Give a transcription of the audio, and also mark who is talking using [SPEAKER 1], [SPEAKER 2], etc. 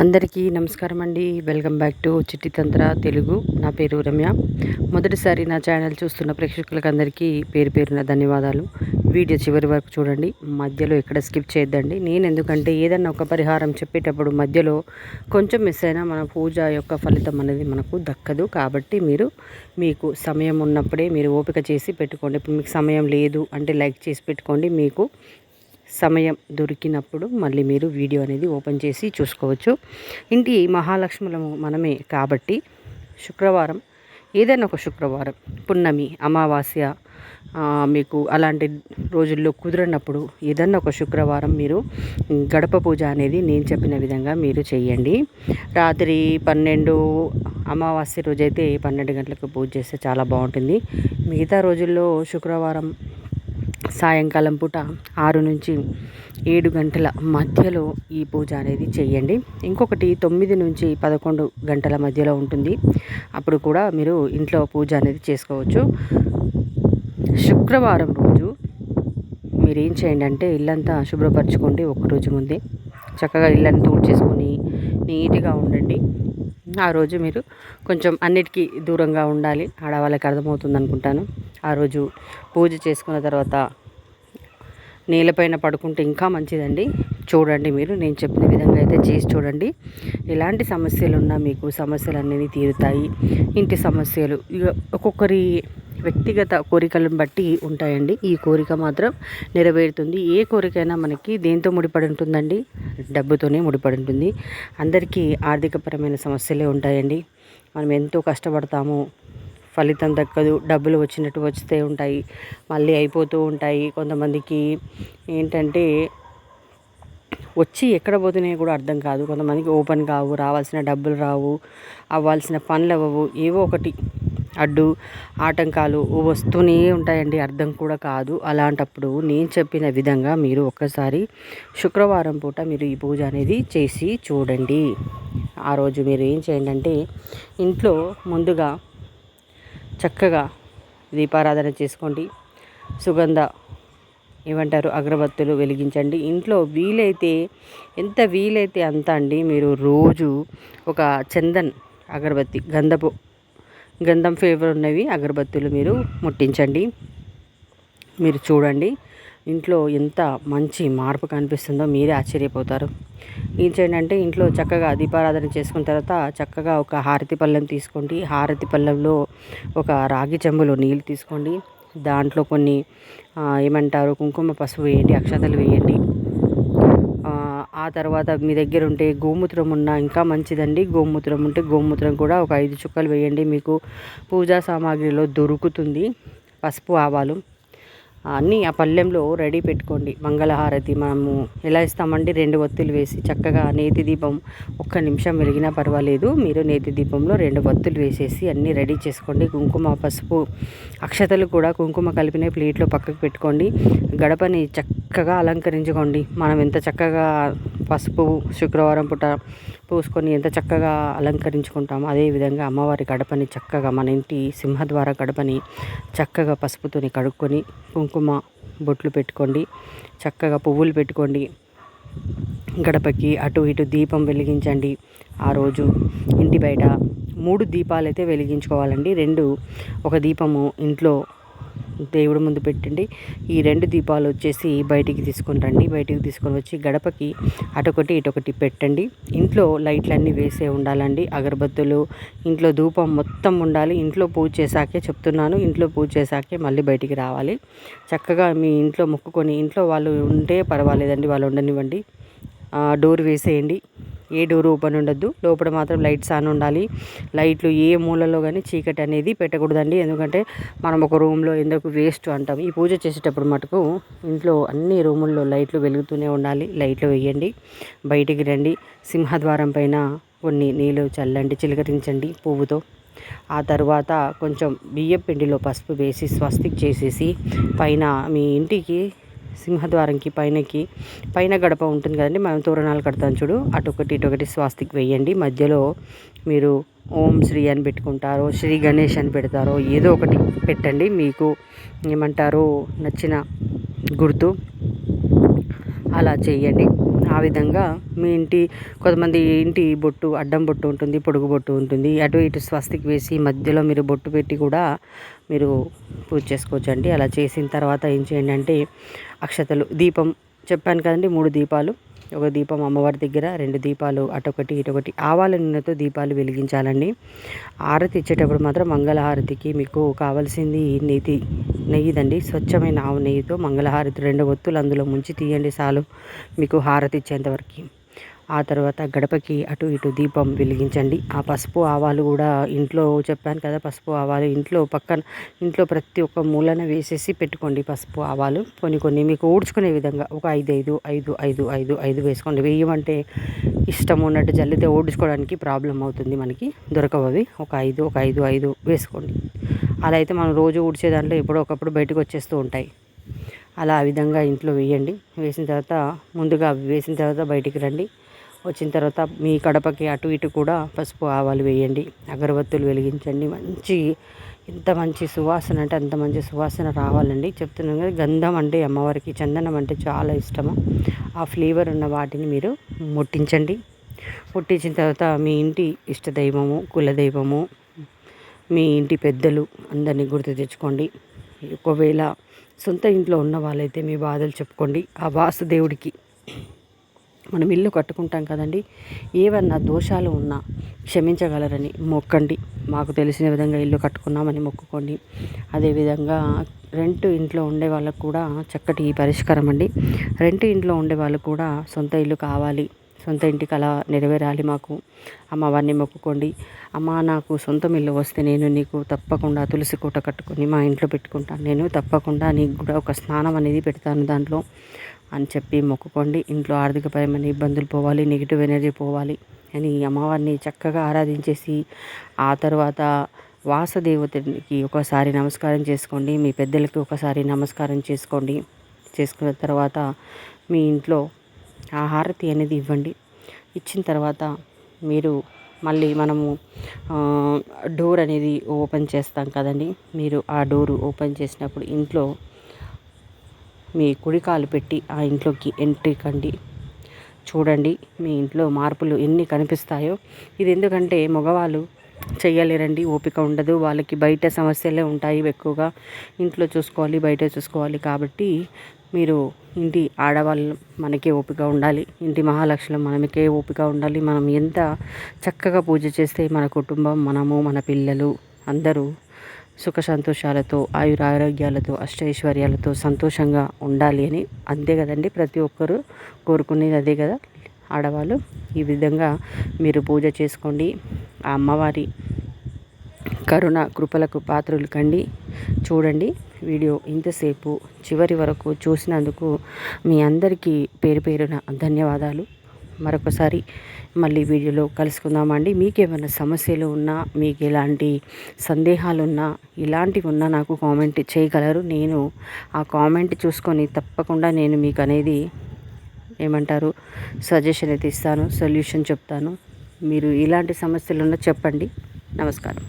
[SPEAKER 1] అందరికీ నమస్కారం అండి. వెల్కమ్ బ్యాక్ టు చిట్టి తంత్ర తెలుగు. నా పేరు రమ్య. మొదటిసారి నా ఛానల్ చూస్తున్న ప్రేక్షకులకు అందరికీ పేరు పేరున ధన్యవాదాలు. వీడియో చివరి వరకు చూడండి. మధ్యలో ఎక్కడ స్కిప్ చేయొద్దండి. నేను ఎందుకంటే ఏదన్నా ఒక పరిహారం చెప్పేటప్పుడు మధ్యలో కొంచెం మిస్ అయినా మన పూజ యొక్క ఫలితం అనేది మనకు దక్కదు. కాబట్టి మీరు మీకు సమయం ఉన్నప్పుడే మీరు ఓపిక చేసి పెట్టుకోండి. ఇప్పుడు మీకు సమయం లేదు అంటే లైక్ చేసి పెట్టుకోండి. మీకు సమయం దొరికినప్పుడు మళ్ళీ మీరు వీడియో అనేది ఓపెన్ చేసి చూసుకోవచ్చు. ఇంటి మహాలక్ష్ములము మనమే కాబట్టి శుక్రవారం ఏదైనా ఒక శుక్రవారం పున్నమి అమావాస్య మీకు అలాంటి రోజుల్లో కుదిరినప్పుడు ఏదన్నా ఒక శుక్రవారం మీరు గడప పూజ అనేది నేను చెప్పిన విధంగా మీరు చేయండి. రాత్రి పన్నెండు అమావాస్య రోజైతే పన్నెండు గంటలకు పూజ చేస్తే చాలా బాగుంటుంది. మిగతా రోజుల్లో శుక్రవారం సాయంకాలం పూట ఆరు నుంచి ఏడు గంటల మధ్యలో ఈ పూజ అనేది చేయండి. ఇంకొకటి తొమ్మిది నుంచి పదకొండు గంటల మధ్యలో ఉంటుంది. అప్పుడు కూడా మీరు ఇంట్లో పూజ అనేది చేసుకోవచ్చు. శుక్రవారం రోజు మీరు ఏం చేయండి అంటే ఇల్లంతా శుభ్రపరచుకోండి. ఒక్కరోజు ముందే చక్కగా ఇల్లంతా తూడ్చేసుకొని నీట్గా ఉండండి. ఆ రోజు మీరు కొంచెం అన్నిటికీ దూరంగా ఉండాలి. ఆడవాళ్ళకి అర్థమవుతుంది అనుకుంటాను ఆ రోజు పూజ చేసుకున్న తర్వాత నేలపైన పడుకుంటే ఇంకా మంచిదండి. చూడండి మీరు నేను చెప్పిన విధంగా అయితే చేసి చూడండి. ఎలాంటి సమస్యలు ఉన్నా మీకు సమస్యలు అనేవి తీరుతాయి. ఇంటి సమస్యలు ఇక ఒక్కొక్కరి వ్యక్తిగత కోరికలను బట్టి ఉంటాయండి. ఈ కోరిక మాత్రం నెరవేరుతుంది. ఏ కోరికైనా మనకి దేంతో ముడిపడి ఉంటుందండి డబ్బుతోనే ముడిపడి ఉంటుంది అందరికీ ఆర్థికపరమైన సమస్యలే ఉంటాయండి. మనం ఎంతో కష్టపడతాము. ఫలితం దక్కదు. డబ్బులు వచ్చినట్టు వస్తే ఉంటాయి. మళ్ళీ అయిపోతూ ఉంటాయి. కొంతమందికి ఏంటంటే వచ్చి ఎక్కడ పోతున్నాయో కూడా అర్థం కాదు. కొంతమందికి ఓపెన్ కావు రావాల్సిన డబ్బులు రావు అవ్వాల్సిన పనులు అవ్వవు. ఏవో ఒకటి అడ్డు ఆటంకాలు వస్తూనే ఉంటాయండి అర్థం కూడా కాదు. అలాంటప్పుడు నేను చెప్పిన విధంగా మీరు ఒక్కసారి శుక్రవారం పూట మీరు ఈ పూజ అనేది చేసి చూడండి. ఆ రోజు మీరు ఏం చేయండి అంటే ఇంట్లో ముందుగా చక్కగా దీపారాధన చేసుకోండి. సుగంధ ఏమంటారు అగరబత్తులు వెలిగించండి. ఇంట్లో వీలైతే ఎంత వీలైతే అంత అండి మీరు రోజు ఒక చందన్ అగరబత్తి గంధపు గంధం ఫ్లేవర్ ఉన్నవి అగరబత్తులు మీరు ముట్టించండి. మీరు చూడండి. ఇంట్లో ఎంత మంచి మార్పు కనిపిస్తుందో మీరే ఆశ్చర్యపోతారు. ఏం చేయండి అంటే ఇంట్లో చక్కగా దీపారాధన చేసుకున్న తర్వాత చక్కగా ఒక హారతి పళ్ళెం తీసుకోండి. హారతి పళ్ళెంలో ఒక రాగి చెంబులో నీళ్ళు తీసుకోండి. దాంట్లో కొన్ని ఏమంటారు కుంకుమ పసుపు వేయండి అక్షతలు వేయండి. ఆ తర్వాత మీ దగ్గర ఉంటే గోమూత్రం ఉన్న ఇంకా మంచిదండి. గోమూత్రం ఉంటే గోమూత్రం కూడా ఒక ఐదు చుక్కలు వేయండి. మీకు పూజా సామాగ్రిలో దొరుకుతుంది. పసుపు ఆవాలు. అన్నీ ఆ పళ్ళెంలో రెడీ పెట్టుకోండి. మంగళహారతి మనము ఎలా ఇస్తామండి? రెండు ఒత్తులు వేసి చక్కగా నేతి దీపం ఒక్క నిమిషం వెలిగినా పర్వాలేదు. మీరు నేతి దీపంలో రెండు ఒత్తులు వేసేసి అన్నీ రెడీ చేసుకోండి. కుంకుమ పసుపు అక్షతలు కూడా కుంకుమ కలిపిన ప్లేట్లో పక్కకు పెట్టుకోండి. గడపని చక్కగా అలంకరించుకోండి. మనం ఎంత చక్కగా పసుపు శుక్రవారం పూట పూసుకొని ఎంత చక్కగా అలంకరించుకుంటామో అదేవిధంగా అమ్మవారి గడపని చక్కగా మన ఇంటి సింహద్వార గడపని చక్కగా పసుపుతోని కడుక్కొని కుంకుమ బొట్లు పెట్టుకోండి చక్కగా పువ్వులు పెట్టుకోండి. గడపకి అటు ఇటు దీపం వెలిగించండి. ఆ రోజు ఇంటి బయట మూడు దీపాలు అయితే వెలిగించుకోవాలండి. రెండు ఒక దీపము ఇంట్లో దేవుడి ముందు పెట్టండి. ఈ రెండు దీపాలు వచ్చేసి బయటికి తీసుకొని రండి. బయటికి తీసుకొని వచ్చి గడపకి అటొకటి ఇటొకటి పెట్టండి. ఇంట్లో లైట్లన్నీ వేసే ఉండాలండి. అగరబత్తులు ఇంట్లో ధూపం మొత్తం ఉండాలి. ఇంట్లో పూజ చేశాకే చెప్తున్నాను. ఇంట్లో పూజ చేశాకే మళ్ళీ బయటికి రావాలి. చక్కగా మీ ఇంట్లో మొక్కుకొని ఇంట్లో వాళ్ళు ఉంటే పర్వాలేదండి. వాళ్ళు ఉండనివ్వండి. డోర్ వేసేయండి. ఏ డోర్ ఓపెన్ ఉండద్దు. లోపల మాత్రం లైట్స్ ఆన్ ఉండాలి. లైట్లు ఏ మూలలో కానీ చీకటి అనేది పెట్టకూడదండి. ఎందుకంటే మనం ఒక రూమ్లో ఎందుకు వేస్ట్ అంటాం. ఈ పూజ చేసేటప్పుడు మటుకు ఇంట్లో అన్ని రూముల్లో లైట్లు వెలుగుతూనే ఉండాలి. లైట్లు వేయండి. బయటికి రండి. సింహద్వారం పైన కొన్ని నీళ్ళు చల్లండి. చిలకరించండి పువ్వుతో. ఆ తర్వాత కొంచెం బియ్యం పిండిలో పసుపు వేసి స్వస్తిక్ చేసేసి పైన మీ ఇంటికి సింహద్వారంకి పైనకి పైన గడప ఉంటుంది కదండి. మనం తోరణాలు కడతాం చూడు. అటొకటి ఇటొకటి స్వాస్తికి వేయండి. మధ్యలో మీరు ఓం శ్రీ అని పెట్టుకుంటారో శ్రీ గణేష్ అని పెడతారో ఏదో ఒకటి పెట్టండి. మీకు ఏమంటారు? నచ్చిన గుర్తు అలా చేయండి. ఆ విధంగా మీ ఇంటి కొంతమంది ఇంటి బొట్టు అడ్డం బొట్టు ఉంటుంది పొడుగు బొట్టు ఉంటుంది. అటు ఇటు స్వస్తికి వేసి మధ్యలో మీరు బొట్టు పెట్టి కూడా మీరు పూజ చేసుకోవచ్చు అండి అలా చేసిన తర్వాత ఏం చేయండి అంటే అక్షతలు దీపం చెప్పాను కదండి మూడు దీపాలు. ఒక దీపం అమ్మవారి దగ్గర రెండు దీపాలు అటొకటి ఇటొకటి ఆవాల నూనెతో దీపాలు వెలిగించాలండి. హారతి ఇచ్చేటప్పుడు మాత్రం మంగళహారతికి మీకు కావాల్సింది నెయ్యి నెయ్యిదండి. స్వచ్ఛమైన ఆవు నెయ్యితో మంగళహారతి రెండు ఒత్తులు అందులో ముంచి తీయండి చాలు. మీకు హారతి ఇచ్చేంతవరకు ఆ తర్వాత గడపకి అటు ఇటు దీపం వెలిగించండి. ఆ పసుపు ఆవాలు కూడా ఇంట్లో చెప్పాను కదా పసుపు ఆవాలు ఇంట్లో పక్కన ఇంట్లో ప్రతి ఒక్క మూలన వేసేసి పెట్టుకోండి పసుపు ఆవాలు. కొన్ని కొన్ని మీకు ఊడ్చుకునే విధంగా ఒక ఐదు ఐదు ఐదు ఐదు ఐదు ఐదు వేసుకోండి. వేయమంటే ఇష్టం ఉన్నట్టు జల్లితే ఊడ్చుకోవడానికి ప్రాబ్లం అవుతుంది మనకి. దొరకవు అవి ఒక ఐదు ఒక ఐదు ఐదు వేసుకోండి. అలా అయితే మనం రోజు ఊడ్చే దాంట్లో ఎప్పుడో ఒకప్పుడు బయటకు వచ్చేస్తూ ఉంటాయి. అలా ఆ విధంగా ఇంట్లో వేయండి. వేసిన తర్వాత ముందుగా వేసిన తర్వాత బయటికి రండి. వచ్చిన తర్వాత మీ కడపకి అటు ఇటు కూడా పసుపు ఆవాలు వేయండి అగరబత్తులు వెలిగించండి. మంచి ఎంత మంచి సువాసన అంటే అంత మంచి సువాసన రావాలండి. చెప్తున్నాను కదా గంధం అంటే అమ్మవారికి చందనం అంటే చాలా ఇష్టము. ఆ ఫ్లేవర్ ఉన్న వాటిని మీరు ముట్టించండి. ముట్టించిన తర్వాత మీ ఇంటి ఇష్టదైవము కులదైవము మీ ఇంటి పెద్దలు అందరినీ గుర్తు తెచ్చుకోండి. ఒకవేళ సొంత ఇంట్లో ఉన్న వాళ్ళైతే మీ బాధలు చెప్పుకోండి. ఆ వాసుదేవుడికి మనం ఇల్లు కట్టుకుంటాం కదండి. ఏవన్నా దోషాలు ఉన్నా క్షమించగలరని మొక్కండి. మాకు తెలిసిన విధంగా ఇల్లు కట్టుకున్నామని మొక్కుకోండి. అదేవిధంగా రెంట్ ఇంట్లో ఉండే వాళ్ళకు కూడా చక్కటి పరిష్కారం అండి. రెంట్ ఇంట్లో ఉండే వాళ్ళు కూడా సొంత ఇల్లు కావాలి. సొంత ఇంటికి అలా నెరవేరాలి మాకు. అమ్మవారిని మొక్కుకోండి. అమ్మ నాకు సొంత ఇల్లు వస్తే నేను నీకు తప్పకుండా తులసి కోట కట్టుకొని మా ఇంట్లో పెట్టుకుంటాను. నేను తప్పకుండా నీకు కూడా ఒక స్నానం అనేది పెడతాను దాంట్లో. అని చెప్పి మొక్కుకోండి. ఇంట్లో ఆర్థికపరమైన ఇబ్బందులు పోవాలి నెగిటివ్ ఎనర్జీ పోవాలి అని అమ్మవారిని చక్కగా ఆరాధించేసి ఆ తర్వాత వాసదేవతకి ఒకసారి నమస్కారం చేసుకోండి. మీ పెద్దలకి ఒకసారి నమస్కారం చేసుకోండి. చేసుకున్న తర్వాత మీ ఇంట్లో ఆ హారతి అనేది ఇవ్వండి. ఇచ్చిన తర్వాత మీరు మళ్ళీ మనము డోర్ అనేది ఓపెన్ చేస్తాం కదండి. మీరు ఆ డోరు ఓపెన్ చేసినప్పుడు ఇంట్లో మీ కుడికాలు పెట్టి ఆ ఇంట్లోకి ఎంట్రీ కండి. చూడండి మీ ఇంట్లో మార్పులు ఎన్ని కనిపిస్తాయో. ఇది ఎందుకంటే మగవాళ్ళు చేయలేరండి ఓపిక ఉండదు. వాళ్ళకి బయట సమస్యలే ఉంటాయి ఎక్కువగా. ఇంట్లో చూసుకోవాలి బయట చూసుకోవాలి కాబట్టి మీరు ఇంటి ఆడవాళ్ళు మనకే ఓపిక ఉండాలి. ఇంటి మహాలక్ష్మి మనకే ఓపిక ఉండాలి. మనం ఎంత చక్కగా పూజ చేస్తే మన కుటుంబం మనము మన పిల్లలు అందరూ సుఖ సంతోషాలతో ఆయురారోగ్యాలతో అష్టైశ్వర్యాలతో సంతోషంగా ఉండాలి అని అంతే కదండి ప్రతి ఒక్కరూ కోరుకునేది అదే కదా. ఆడవాళ్ళు ఈ విధంగా మీరు పూజ చేసుకోండి. ఆ అమ్మవారి కరుణ కృపలకు పాత్రలు కండి. చూడండి వీడియో ఇంతసేపు చివరి వరకు చూసినందుకు మీ అందరికీ పేరు పేరున ధన్యవాదాలు. మరొకసారి మళ్ళీ వీడియోలో కలుసుకుందామండి. మీకు ఏమైనా సమస్యలు ఉన్నా మీకు ఎలాంటి సందేహాలు ఉన్నా ఇలాంటివి ఉన్నా నాకు కామెంట్ చేయగలరు. నేను ఆ కామెంట్ చూసుకొని తప్పకుండా నేను మీకు అనేది ఏమంటారు సజెషన్ అయితే ఇస్తాను సొల్యూషన్ చెప్తాను. మీరు ఇలాంటి సమస్యలు ఉన్నా చెప్పండి. నమస్కారం.